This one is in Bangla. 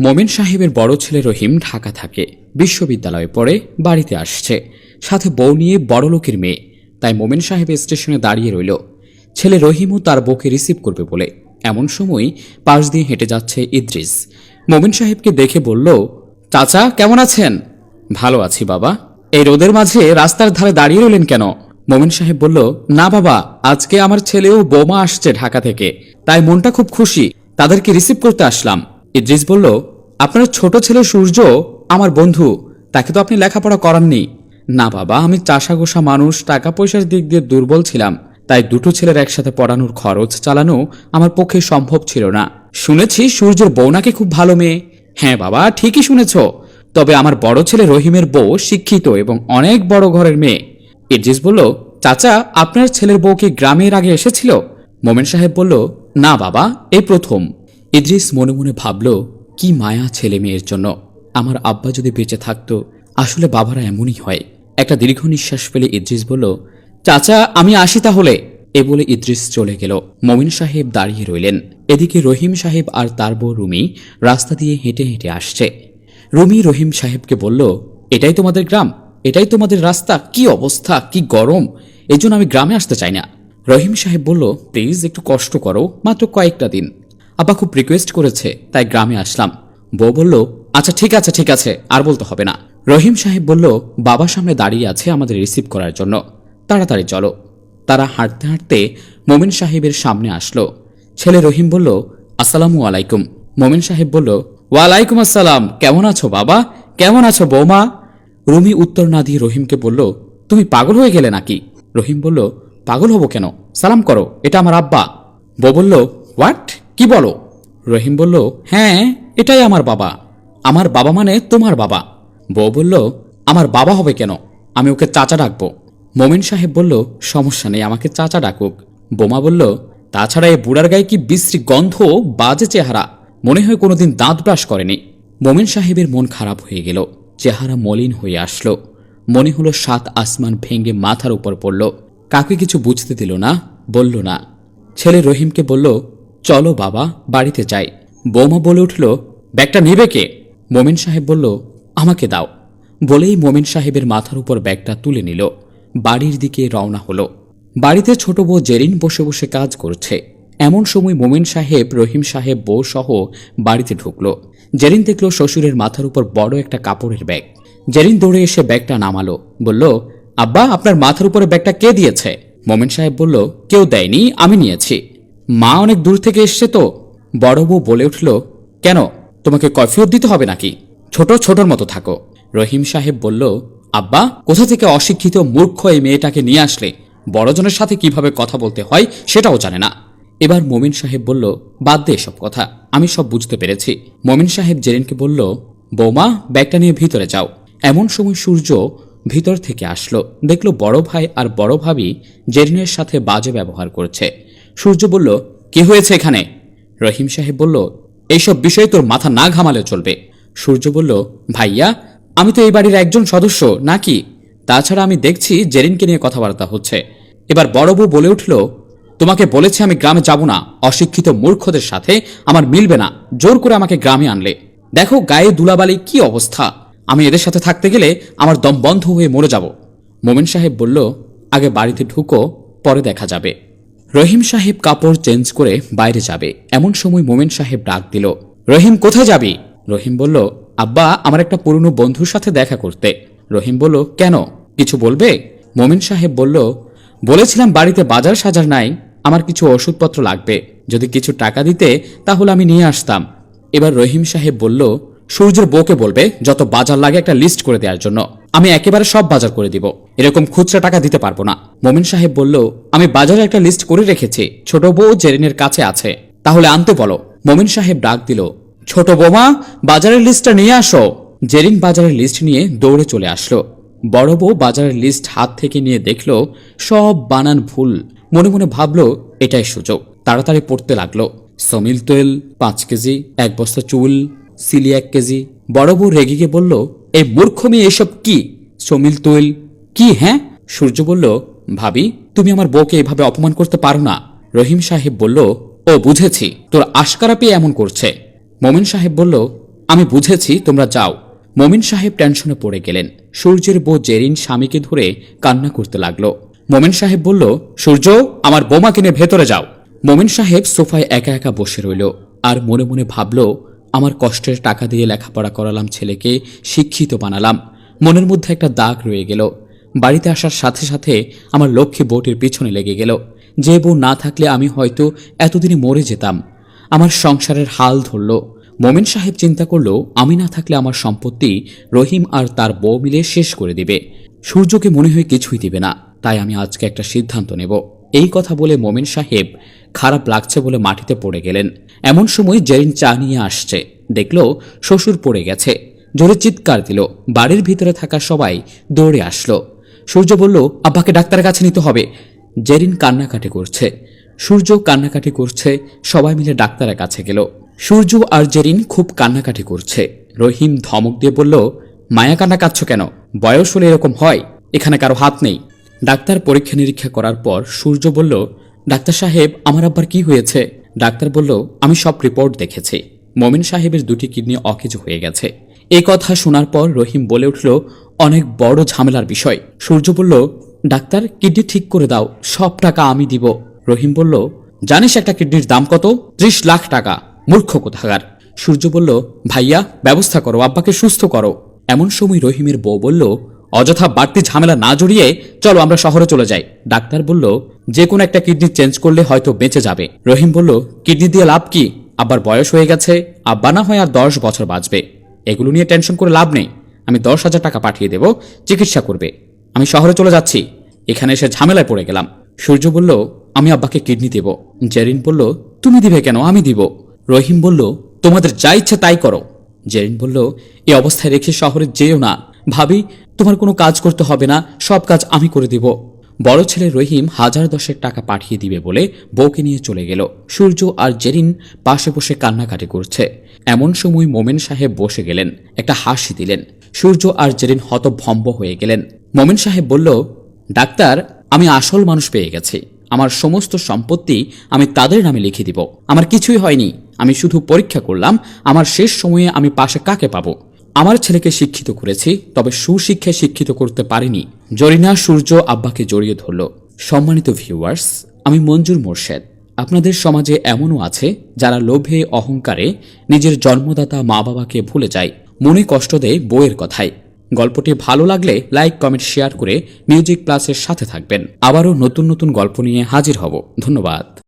মমিন সাহেবের বড় ছেলে রহিম ঢাকা থাকে, বিশ্ববিদ্যালয়ে পড়ে, বাড়িতে আসছে। সাথে বউ নিয়ে বড় লোকের মেয়ে। তাই মোমেন সাহেব স্টেশনে দাঁড়িয়ে রইল। ছেলে রহিমও তার বউকে রিসিভ করবে বলে। এমন সময় পাশ দিয়ে হেঁটে যাচ্ছে ইদ্রিস। মোমিন সাহেবকে দেখে বলল, চাচা, কেমন আছেন? ভালো আছি বাবা। এই রোদের মাঝে রাস্তার ধারে দাঁড়িয়ে রইলেন কেন? মোমিন সাহেব বলল, না বাবা, আজকে আমার ছেলেও বোমা আসছে ঢাকা থেকে। তাই মনটা খুব খুশি। তাদেরকে রিসিভ করতে আসলাম। ইদ্রিস বলল, আপনার ছোট ছেলে সূর্য আমার বন্ধু, তাকে তো আপনি লেখাপড়া করাননি। না বাবা, আমি চাষা চাষাগোষা মানুষ টাকা পয়সার দিক দিয়ে দুর্বল ছিলাম, তাই দুটো ছেলের একসাথে পড়ানোর খরচ চালানো আমার পক্ষে সম্ভব ছিল না। শুনেছি সূর্যের বউ নাকি খুব ভালো মেয়ে। হ্যাঁ বাবা, ঠিকই শুনেছ। তবে আমার বড় ছেলে রহিমের বউ শিক্ষিত এবং অনেক বড় ঘরের মেয়ে। ইদ্রিস বলল, চাচা, আপনার ছেলের বউ কি গ্রামের আগে এসেছিল? মোমেন সাহেব বলল, না বাবা, এই প্রথম। ইদ্রিস মনে মনে ভাবল, কি মায়া ছেলে মেয়ের জন্য। আমার আব্বা যদি বেঁচে থাকতো, আসলে বাবারা এমনই হয়। একটা দীর্ঘ নিঃশ্বাস ফেলে ইদ্রিস বলল, চাচা, আমি আসি তাহলে। এ বলে ইদ্রিস চলে গেল। মমিন সাহেব দাঁড়িয়ে রইলেন। এদিকে রহিম সাহেব আর তার বউ রুমি রাস্তা দিয়ে হেঁটে হেঁটে আসছে। রুমি রহিম সাহেবকে বলল, এটাই তোমাদের গ্রাম, এটাই তোমাদের রাস্তা, কি অবস্থা, কি গরম এই জন্য আমি গ্রামে আসতে চাই না। রহিম সাহেব বলল, প্লিজ একটু কষ্ট করো, মাত্র কয়েকটা দিন। আব্বা খুব রিকোয়েস্ট করেছে, তাই গ্রামে আসলাম। বউ বলল আচ্ছা ঠিক আছে ঠিক আছে, আর বলতে হবে না। রহিম সাহেব বলল বাবা সামনে দাঁড়িয়ে আছে আমাদের রিসিভ করার জন্য। তাড়াতাড়ি চলো। তারা হাঁটতে হাঁটতে মোমিন সাহেবের সামনে আসলো। ছেলে রহিম বলল, আসসালামু আলাইকুম। মোমিন সাহেব বলল, ওয়ালাইকুম আসসালাম, কেমন আছো বাবা? কেমন আছো বৌমা? রুমি উত্তর না দিয়ে রহিমকে বলল, তুমি পাগল হয়ে গেলে নাকি? রহিম বলল, পাগল হব কেন? সালাম করো, এটা আমার আব্বা। বউ বলল, হোয়াট? কি বলো? রহিম বলল হ্যাঁ এটাই আমার বাবা। আমার বাবা মানে তোমার বাবা। বউ বলল, আমার বাবা হবে কেন? আমি ওকে চাচা ডাকবো। মোমিন সাহেব বলল, সমস্যা নেই, আমাকে চাচা ডাকুক। বোমা বলল, তাছাড়া এই বুড়ার গায়ে কি বিশ্রী গন্ধ, বাজে চেহারা? মনে হয় কোনোদিন দাঁত ব্রাশ করেনি। মোমিন সাহেবের মন খারাপ হয়ে গেল, চেহারা মলিন হয়ে আসলো। মনে হলো সাত আসমান ভেঙে মাথার উপর পড়ল। কাকে কিছু বুঝতে দিল না, বলল না। ছেলে রহিমকে বলল চলো বাবা, বাড়িতে যাই। বৌমা বলে উঠল, ব্যাগটা নেবে কে? মোমিন সাহেব বলল, আমাকে দাও। বলেই মোমিন সাহেবের মাথার উপর ব্যাগটা তুলে নিল। বাড়ির দিকে রওনা হলো। বাড়িতে ছোট বউ জেরিন বসে বসে কাজ করছে। এমন সময় মোমিন সাহেব, রহিম সাহেব, বউ সহ বাড়িতে ঢুকলো। জেরিন দেখল শ্বশুরের মাথার উপর বড় একটা কাপড়ের ব্যাগ। জেরিন দৌড়ে এসে ব্যাগটা নামালো। বলল, আব্বা, আপনার মাথার উপরে ব্যাগটা কে দিয়েছে? মোমিন সাহেব বলল, কেউ দেয়নি, আমি নিয়েছি। মা অনেক দূর থেকে এসছে তো। বড় বউ বলে উঠল, কেন, তোমাকে কফিয়ত দিতে হবে নাকি? ছোট, ছোটর মতো থাকো। রহিম সাহেব বলল, আব্বা, কোথা থেকে অশিক্ষিত মূর্খ এই মেয়েটাকে নিয়ে আসলে? বড়জনের সাথে কীভাবে কথা বলতে হয় সেটাও জানে না। এবার মোমিন সাহেব বলল, বাদ দে এসব কথা, আমি সব বুঝতে পেরেছি। মোমিন সাহেব জেরিনকে বলল, বৌমা, ব্যাগটা নিয়ে ভিতরে যাও। এমন সময় সূর্য ভিতর থেকে আসলো। দেখল বড় ভাই আর বড় ভাবি জেরিনের সাথে বাজে ব্যবহার করছে। সূর্য বলল, কি হয়েছে এখানে? রহিম সাহেব বলল, এইসব বিষয়ে তোর মাথা না ঘামালে চলবে। সূর্য বলল, ভাইয়া, আমি তো এই বাড়ির একজন সদস্য, নাকি? তাছাড়া আমি দেখছি জেরিনকে নিয়ে কথাবার্তা হচ্ছে। এবার বড় বউ বলে উঠল, তোমাকে বলেছে আমি গ্রামে যাব না। অশিক্ষিত মূর্খদের সাথে আমার মিলবে না। জোর করে আমাকে গ্রামে আনলে। দেখো গায়ে দুলাবালি কি অবস্থা। আমি এদের সাথে থাকতে গেলে আমার দম বন্ধ হয়ে মরে যাব। মোমেন সাহেব বলল, আগে বাড়িতে ঢুকো, পরে দেখা যাবে। রহিম সাহেব কাপড় চেঞ্জ করে বাইরে যাবে। এমন সময় মোমেন সাহেব ডাক দিল, রহিম, কোথায় যাবি? রহিম বলল, আব্বা, আমার একটা পুরনো বন্ধুর সাথে দেখা করতে। রহিম বলল, কেন? কিছু বলবে? মোমেন সাহেব বলল, বলেছিলাম বাড়িতে বাজার সাজার নাই, আমার কিছু ওষুধপত্র লাগবে। যদি কিছু টাকা দিতে, তাহলে আমি নিয়ে আসতাম। এবার রহিম সাহেব বলল, সূর্যের বউকে বলবে, যত বাজার লাগে একটা লিস্ট করে দেওয়ার জন্য। আমি একেবারে সব বাজার করে দিব। এরকম খুচরা টাকা দিতে পারব না। মোমিন সাহেব বলল, আমি বাজারে একটা লিস্ট করে রেখেছি। ছোট বউ জেরিনের কাছে আছে। তাহলে আনতে বলো। মোমিন সাহেব ডাক দিল, ছোট বোমা, বাজারের লিস্টটা নিয়ে আসো। জেরিন বাজারের লিস্ট নিয়ে দৌড়ে চলে আসলো। বড় বউ বাজারের লিস্ট হাত থেকে নিয়ে দেখল, সব বানান ভুল। মনে মনে ভাবলো, এটাই সুযোগ। তাড়াতাড়ি পড়তে লাগল। সমিল তেল, পাঁচ কেজি, এক বস্তা চুল, সিলি এক কেজি। বড় বউ রেগে গিয়ে বলল এই মূর্খ মেয়ে এসব কি? সমিল তৈল কি হ্যাঁ? সূর্য বলল, ভাবি, তুমি আমার বউকে এভাবে অপমান করতে পারো না। রহিম সাহেব বলল, ও বুঝেছি, তোর আশকারা পেয়ে এমন করছে। মোমিন সাহেব বলল, আমি বুঝেছি, তোমরা যাও। মমিন সাহেব টেনশনে পড়ে গেলেন। সূর্যের বউ জেরিন স্বামীকে ধরে কান্না করতে লাগল। মোমেন সাহেব বলল, সূর্য, আমার বোমা কিনে ভেতরে যাও। মোমেন সাহেব সোফায় একা একা বসে রইল, আর মনে মনে ভাবল আমার কষ্টের টাকা দিয়ে লেখাপড়া করালাম ছেলেকে শিক্ষিত বানালাম। মনের মধ্যে একটা দাগ রয়ে গেল। বাড়িতে আসার সাথে সাথে আমার লক্ষ্মী বউটির পিছনে লেগে গেল। যে বউ না থাকলে আমি হয়তো এতদিনে মরে যেতাম। আমার সংসারের হাল ধরল। মোমেন সাহেব চিন্তা করল, আমি না থাকলে আমার সম্পত্তি রহিম আর তার বউ মিলে শেষ করে দিবে। সূর্যকে মনে হয় কিছুই দিবে না। তাই আমি আজকে একটা সিদ্ধান্ত নেব। এই কথা বলে মোমেন সাহেব খারাপ লাগছে বলে মাটিতে পড়ে গেলেন। এমন সময় জেরিন চা নিয়ে আসছে। দেখল শ্বশুর পড়ে গেছে। জোরে চিৎকার দিল। বাড়ির ভিতরে থাকা সবাই দৌড়ে আসলো। সূর্য বলল, আব্বাকে ডাক্তারের কাছে নিতে হবে। জেরিন কান্নাকাটি করছে। সূর্য কান্নাকাটি করছে। সবাই মিলে ডাক্তারের কাছে গেল। সূর্য আর জেরিন খুব কান্নাকাটি করছে। রহিম ধমক দিয়ে বলল, মায়া কান্না কাচ্ছ কেন? বয়স হলে এরকম হয়। এখানে কারও হাত নেই। ডাক্তার পরীক্ষা নিরীক্ষা করার পর সূর্য বলল ডাক্তার সাহেব, আমার আব্বার কি হয়েছে? ডাক্তার বলল, আমি সব রিপোর্ট দেখেছি। মমিন সাহেবের দুটি কিডনি অকেজ হয়ে গেছে। এই কথা শোনার পর রহিম বলে উঠল, অনেক বড় ঝামেলার বিষয়। সূর্য বলল, ডাক্তার, কিডনি ঠিক করে দাও, সব টাকা আমি দিব। রহিম বলল, জানিস একটা কিডনির দাম কত? ত্রিশ লাখ টাকা। মূর্খ কোথাকার। সূর্য বলল, ভাইয়া, ব্যবস্থা করো, আব্বাকে সুস্থ করো। এমন সময় রহিমের বউ বলল অযথা বাড়তি ঝামেলা না জড়িয়ে চলো আমরা শহরে চলে যাই। ডাক্তার বলল, যে কোনো একটা কিডনি চেঞ্জ করলে হয়তো বেঁচে যাবে। রহিম বলল, কিডনি দিয়ে লাভ কি? আব্বার বয়স হয়ে গেছে আব্বা না হয় আর দশ বছর বাঁচবে। এগুলো নিয়ে টেনশন করে লাভ নেই। আমি দশ হাজার টাকা পাঠিয়ে দেব, চিকিৎসা করবে। আমি শহরে চলে যাচ্ছি। এখানে এসে ঝামেলায় পড়ে গেলাম। সূর্য বলল, আমি আব্বাকে কিডনি দেব। জেরিন বলল, তুমি দিবে কেন? আমি দিব। রহিম বলল, তোমাদের যা ইচ্ছা তাই করো। জেরিন বলল এই অবস্থায় রেখে শহরে যেও না। ভাবি, তোমার কোনো কাজ করতে হবে না, সব কাজ আমি করে দিব। বড় ছেলে রহিম হাজার দশেক টাকা পাঠিয়ে দিবে বলে বউকে নিয়ে চলে গেল। সূর্য আর জেরিন পাশে বসে কান্নাকাটি করছে। এমন সময় মোমেন সাহেব বসে গেলেন, একটা হাসি দিলেন। সূর্য আর জেরিন হতভম্ব হয়ে গেলেন। মোমেন সাহেব বলল, ডাক্তার, আমি আসল মানুষ পেয়ে গেছি। আমার সমস্ত সম্পত্তি আমি তাদের নামে লিখে দিব। আমার কিছুই হয়নি। আমি শুধু পরীক্ষা করলাম। আমার শেষ সময়ে আমি পাশে কাকে পাবো? আমার ছেলেকে শিক্ষিত করেছি, তবে সুশিক্ষায় শিক্ষিত করতে পারিনি। জরিনা, সূর্য, আব্বাকে জড়িয়ে ধরল। সম্মানিত ভিউয়ার্স আমি মঞ্জুর মোর্শেদ। আপনাদের সমাজে এমনও আছে যারা লোভে, অহংকারে নিজের জন্মদাতা মা বাবাকে ভুলে যায়, মনে কষ্ট দেয় বইয়ের কথায়। গল্পটি ভালো লাগলে লাইক, কমেন্ট, শেয়ার করে মিউজিক প্লাসের সাথে থাকবেন। আবারও নতুন নতুন গল্প নিয়ে হাজির হব। ধন্যবাদ।